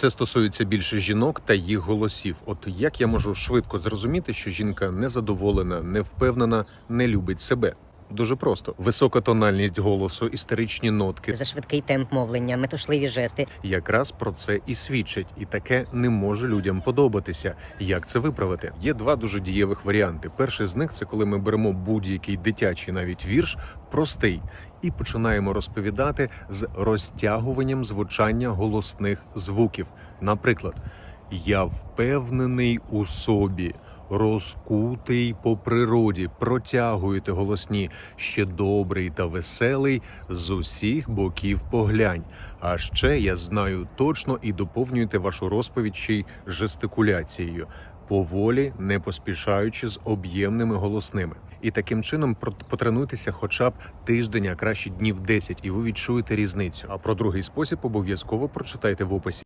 Це стосується більше жінок та їх голосів. От як я можу швидко зрозуміти, що жінка незадоволена, не впевнена, не любить себе? Дуже просто: висока тональність голосу, істеричні нотки. За швидкий темп мовлення, метушливі жести. Якраз про це і свідчить, і таке не може людям подобатися. Як це виправити? Є два дуже дієвих варіанти. Перший з них це коли ми беремо будь-який дитячий навіть вірш, простий, і починаємо розповідати з розтягуванням звучання голосних звуків. Наприклад, я впевнений у собі. Розкутий по природі, протягуєте голосні, ще добрий та веселий з усіх боків поглянь. А ще я знаю точно і доповнюєте вашу розповідь ще й жестикуляцією, поволі, не поспішаючи з об'ємними голосними. І таким чином потренуйтеся хоча б тиждень, а краще днів 10, і ви відчуєте різницю. А про другий спосіб обов'язково прочитайте в описі.